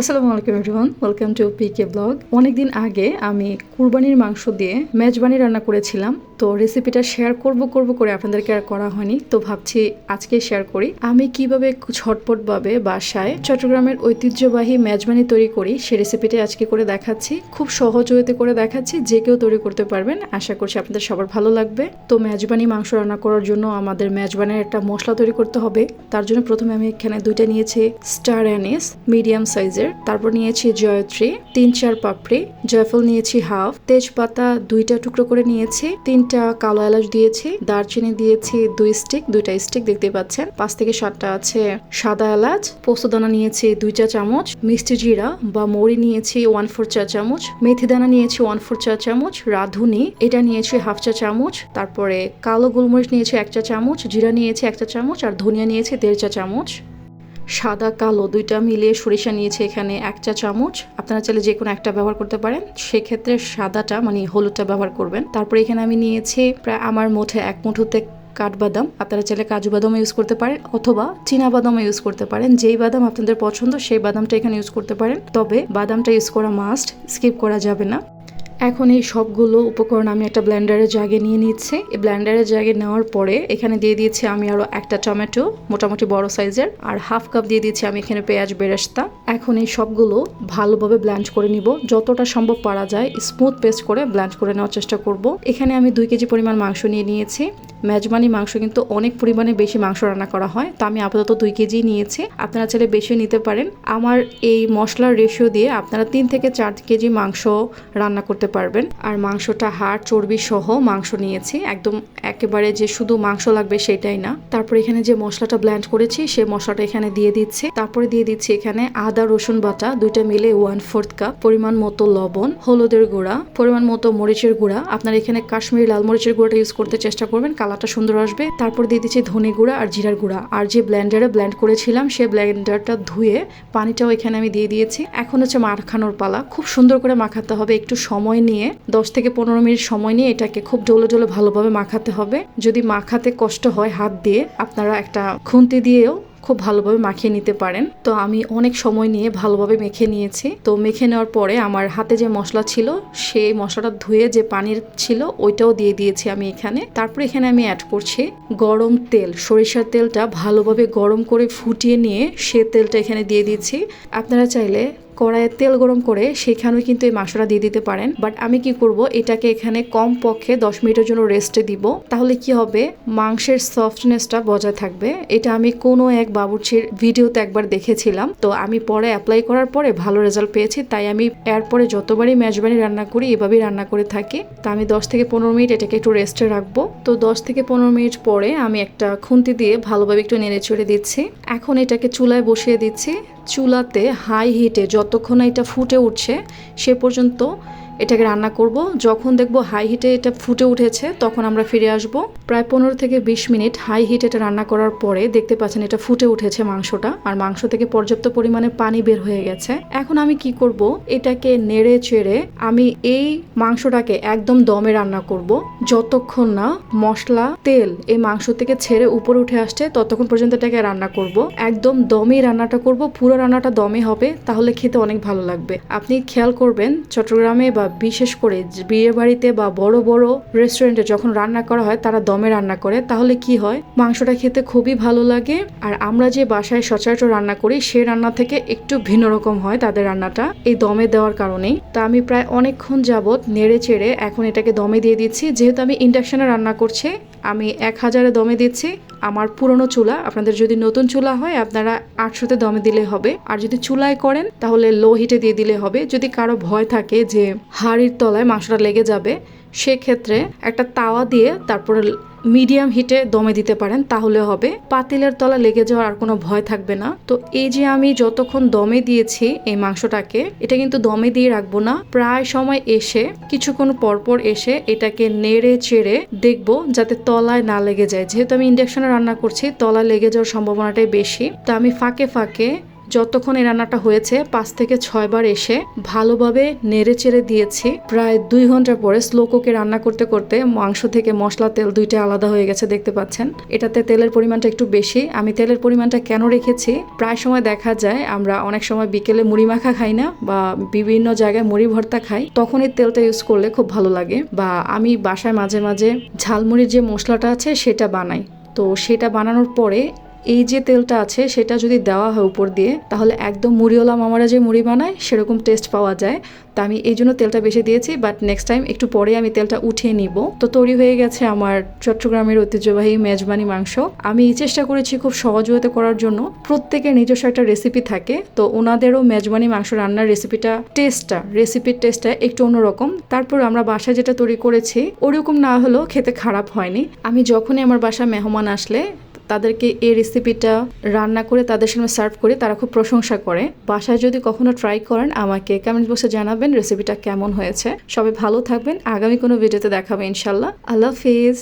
আসসালামু আলাইকুম everyone welcome to PK blog অনেকদিন আগে আমি কুরবানির মাংস দিয়ে মেজবানি রান্না করেছিলাম। তো রেসিপিটা শেয়ার করব করব করে আপনাদেরকে আর করা হয়নি। তো ভাবছি আজকে শেয়ার করি। আমি কীভাবে ঝটপটভাবে বাসায় চট্টগ্রামের ঐতিহ্যবাহী মেজবানি তৈরি করি, সে রেসিপিটা আজকে করে দেখাচ্ছি। খুব সহজ ওয়েতে করে দেখাচ্ছি, যে কেউ তৈরি করতে পারবেন। আশা করছি আপনাদের সবার ভালো লাগবে। তো মেজবানি মাংস রান্না করার জন্য আমাদের মেজবানের একটা মশলা তৈরি করতে হবে। তার জন্য প্রথমে আমি এখানে দুইটা নিয়েছি স্টার অ্যানিস মিডিয়াম সাইজের তারপর নিয়েছি জয়ত্রী, তিন চার পাপড়ি, জয়ফল নিয়েছি হাফ, তেজপাতা দুইটা টুকরো করে নিয়েছি, তিনটা কালো এলাচ দিয়েছি, দারচিনি দিয়েছি দুই স্টিক দুইটা স্টিক দেখতে পাচ্ছেন, পাঁচ থেকে সাতটা আছে সাদা এলাচ, পোস্তদানা নিয়েছি দুই চা চামচ, মিষ্টি জিরা বা মরি নিয়েছি ওয়ান ফোর চা চামচ মেথি দানা নিয়েছি ওয়ান ফোর চা চামচ, রাঁধুনি, এটা নিয়েছি হাফ চা চামচ, তারপরে কালো গোলমরিচ নিয়েছি এক চা চামচ, জিরা নিয়েছি এক চা চামচ, আর ধনিয়া নিয়েছি দেড় চা চামচ। সাদা, কালো দুইটা মিলিয়ে সরিষা নিয়েছে এখানে এক চা চামচ। আপনারা চাইলে যে কোনো একটা ব্যবহার করতে পারেন। সেক্ষেত্রে সাদাটা মানে হলুদটা ব্যবহার করবেন। তারপরে এখানে আমি নিয়েছি প্রায় আমার মুঠে এক মুঠোতে কাঠবাদাম। আপনারা চাইলে কাজু বাদাম ইউজ করতে পারেন অথবা চীনা বাদামও ইউজ করতে পারেন। যেই বাদাম আপনাদের পছন্দ, সেই বাদামটা এখানে ইউজ করতে পারেন। তবে বাদামটা ইউজ করা মাস্ট স্কিপ করা যাবে না। এখন এই সবগুলো উপকরণ আমি একটা ব্ল্যান্ডারের জায়গায় নিয়ে নিচ্ছি। এই ব্ল্যান্ডারের জায়গায় নেওয়ার পরে এখানে দিয়ে দিয়েছি আমি আরও একটা টমেটো মোটামুটি বড় সাইজের আর হাফ কাপ দিয়ে দিয়েছি আমি এখানে পেঁয়াজ বেরেস্তা। এখন এই সবগুলো ভালোভাবে ব্ল্যান্ড করে নিব। যতটা সম্ভব পারা যায় স্মুথ পেস্ট করে ব্ল্যান্ড করে নেওয়ার চেষ্টা করব। এখানে আমি দুই কেজি পরিমাণ মাংস নিয়ে নিয়েছি। মেজবানি মাংস কিন্তু অনেক পরিমাণে বেশি মাংস রান্না করা হয়। তো আমি আপাতত দুই কেজি নিয়েছি। আপনারা চাইলে বেশি নিতে পারেন। আমার এই মশলার রেশিও দিয়ে আপনারা তিন থেকে চার কেজি মাংস রান্না করতে পারবেন। আর মাংসটা হাড়, চর্বি সহ মাংস নিয়েছি। একদম একেবারে যে শুধু মাংস লাগবে সেটাই না। তারপর এখানে যে মশলাটা ব্ল্যান্ড করেছি, সে মশলাটা এখানে দিয়ে দিচ্ছি। তারপরে দিয়ে দিচ্ছি এখানে আদা, রসুন বাটা, দুইটা মিলে ওয়ান ফোর্থ কাপ পরিমাণ মতো লবণ, হলুদের গুঁড়া, পরিমাণ মতো মরিচের গুঁড়া। আপনারা এখানে কাশ্মীরি লাল মরিচের গুঁড়াটা ইউজ করতে চেষ্টা করবেন। কালারটা সুন্দর আসবে। তারপর দিয়ে দিচ্ছি ধনে গুঁড়া আর জিরার গুঁড়া। আর যে ব্ল্যান্ডারে ব্ল্যান্ড করেছিলাম, সে ব্ল্যান্ডারটা ধুয়ে পানিটাও এখানে আমি দিয়ে দিয়েছি। এখন হচ্ছে মাখানোর পালা। খুব সুন্দর করে মাখাতে হবে। একটু সময় নিয়ে, দশ থেকে পনেরো মিনিট সময় নিয়ে এটাকে খুব ডোলো ডোলো ভালোভাবে মাখাতে হবে। যদি মাখাতে কষ্ট হয় হাত দিয়ে, আপনারা একটা খুন্তি দিয়েও খুব ভালোভাবে মাখিয়ে নিতে পারেন। তো আমি অনেক সময় নিয়ে ভালোভাবে মেখে নিয়েছি। তো মেখে নেওয়ার পরে আমার হাতে যে মশলা ছিল, সেই মশলাটা ধুয়ে যে পানির ছিল, ওইটাও দিয়ে দিয়েছি আমি এখানে। তারপর এখানে আমি অ্যাড করছি গরম তেল। সরিষার তেলটা ভালোভাবে গরম করে ফুটিয়ে নিয়ে সে তেলটা এখানে দিয়ে দিচ্ছি আপনারা চাইলে কড়াইয়ে তেল গরম করে সেখানেও কিন্তু এই মাংসটা দিয়ে দিতে পারেন। বাট আমি কি করব? এটাকে এখানে কম পক্ষে দশ মিনিটের জন্য রেস্টে দিব। তাহলে কি হবে? মাংসের সফটনেসটা বজায় থাকবে। এটা আমি কোনো এক বাবুর্চির ভিডিওতে একবার দেখেছিলাম। তো আমি পরে অ্যাপ্লাই করার পরে ভালো রেজাল্ট পেয়েছি। তাই আমি এরপরে যতবারই মেজবানি রান্না করি, এভাবেই রান্না করে থাকি। তা আমি দশ থেকে পনেরো মিনিট এটাকে একটু রেস্টে রাখব। তো দশ থেকে পনেরো মিনিট পরে আমি একটা খুন্তি দিয়ে ভালোভাবে একটু নেড়ে চড়ে দিচ্ছি। এখন এটাকে চুলায় বসিয়ে দিচ্ছি। চুলাতে হাই হিটে যতক্ষণ এটা ফুটে উঠছে সে পর্যন্ত এটাকে রান্না করব। যখন দেখব হাই হিটে এটা ফুটে উঠেছে, তখন আমরা ফিরে আসব। প্রায় পনেরো থেকে বিশ মিনিট হাই হিট এটা রান্না করার পরে দেখতে পাচ্ছেন এটা ফুটে উঠেছে মাংসটা। আর মাংস থেকে পর্যাপ্ত পরিমাণে পানি বের হয়ে গেছে। এখন আমি কি করব? এটাকে নেড়ে চেড়ে আমি এই মাংসটাকে একদম দমে রান্না করব। যতক্ষণ না মশলা, তেল এই মাংস থেকে ছেড়ে উপরে উঠে আসছে, ততক্ষণ পর্যন্ত এটাকে রান্না করব। একদম দমে রান্নাটা করব। পুরো রান্নাটা দমে হবে, তাহলে খেতে অনেক ভালো লাগবে। আপনি খেয়াল করবেন, চট্টগ্রামে বা বিশেষ করে বিয়ে বাড়িতে বা বড় বড় রেস্টুরেন্টে যখন রান্না করা হয়, তারা দমে রান্না করে। তাহলে কি হয়? মাংসটা খেতে খুবই ভালো লাগে আর আমরা যে বাসায় সচরাচর রান্না করি, সে রান্না থেকে একটু ভিন্ন রকম হয় তাদের রান্নাটা এই দমে দেওয়ার কারণেই। তা আমি প্রায় অনেকক্ষণ যাবৎ নেড়ে চেড়ে এখন এটাকে দমে দিয়ে দিচ্ছি। যেহেতু আমি ইন্ডাকশনে রান্না করছি আমি এক হাজারে দমে দিচ্ছি। আমার পুরনো চুলা, আপনাদের যদি নতুন চুলা হয়, আপনারা আটশোতে দমে দিলে হবে। আর যদি চুলায় করেন, তাহলে লো হিটে দিয়ে দিলে হবে। যদি কারও ভয় থাকে যে হাড়ির তলায় মাংসটা লেগে যাবে সেক্ষেত্রে একটা তাওয়া দিয়ে তারপরে মিডিয়াম হিটে দমে দিতে পারেন, তাহলে হবে। পাতিলের তলা লেগে যাওয়ার আর কোনো ভয় থাকবে না। তো এই যে আমি যতক্ষণ দমে দিয়েছি এই মাংসটাকে, এটা কিন্তু দমে দিয়ে রাখব না। প্রায় সময় এসে, কিছুক্ষণ পরপর এসে এটাকে নেড়ে চেড়ে দেখব যাতে তলায় না লেগে যায়। যেহেতু আমি ইন্ডাকশনে রান্না করছি, তলায় লেগে যাওয়ার সম্ভাবনাটাই বেশি। তো আমি ফাঁকে ফাঁকে যতক্ষণ এই রান্নাটা হয়েছে, পাঁচ থেকে ছয় বার এসে ভালোভাবে নেড়ে চেড়ে দিয়েছি। প্রায় দুই ঘণ্টা পরে স্লো কুকে রান্না করতে করতে মাংস থেকে মশলা, তেল দুইটা আলাদা হয়ে গেছে দেখতে পাচ্ছেন। এটাতে তেলের পরিমাণটা একটু বেশি। আমি তেলের পরিমাণটা কেন রেখেছি? প্রায় সময় দেখা যায় আমরা অনেক সময় বিকেলে মুড়ি মাখা খাই না বা বিভিন্ন জায়গায় মুড়ি ভর্তা খাই তখন এই তেলটা ইউজ করলে খুব ভালো লাগে বা আমি বাসায় মাঝে মাঝে ঝালমুড়ির যে মশলাটা আছে সেটা বানাই। তো সেটা বানানোর পরে এই যে তেলটা আছে, সেটা যদি দেওয়া হয় উপর দিয়ে, তাহলে একদম মুড়িওয়ালা মামারা যে মুড়ি বানায়, সেরকম টেস্ট পাওয়া যায়। তো আমি এই জন্য তেলটা বেশি দিয়েছি বাট নেক্সট টাইম একটু পরে আমি তেলটা উঠিয়ে নিব। তো তৈরি হয়ে গেছে আমার চট্টগ্রামের ঐতিহ্যবাহী মেজবানি মাংস। আমি চেষ্টা করেছি খুব সহজ হতে করার জন্য। প্রত্যেকের নিজস্ব একটা রেসিপি থাকে, তো ওনাদেরও মেজবানি মাংস রান্নার রেসিপিটা টেস্টটা রেসিপির টেস্টটা একটু অন্যরকম। তারপর আমরা বাসায় যেটা তৈরি করেছি, ওরকম না হলেও খেতে খারাপ হয়নি। আমি যখনই আমার বাসায় মেহমান আসলে তাদেরকে এই রেসিপিটা রান্না করে তাদের সামনে সার্ভ করে তারা খুব প্রশংসা করে। বাসায় যদি কখনো ট্রাই করেন, আমাকে কমেন্ট বক্সে জানাবেন রেসিপিটা কেমন হয়েছে। সবাই ভালো থাকবেন। আগামী কোনো ভিডিওতে দেখাবে ইনশাল্লাহ আল্লাহ হাফিজ।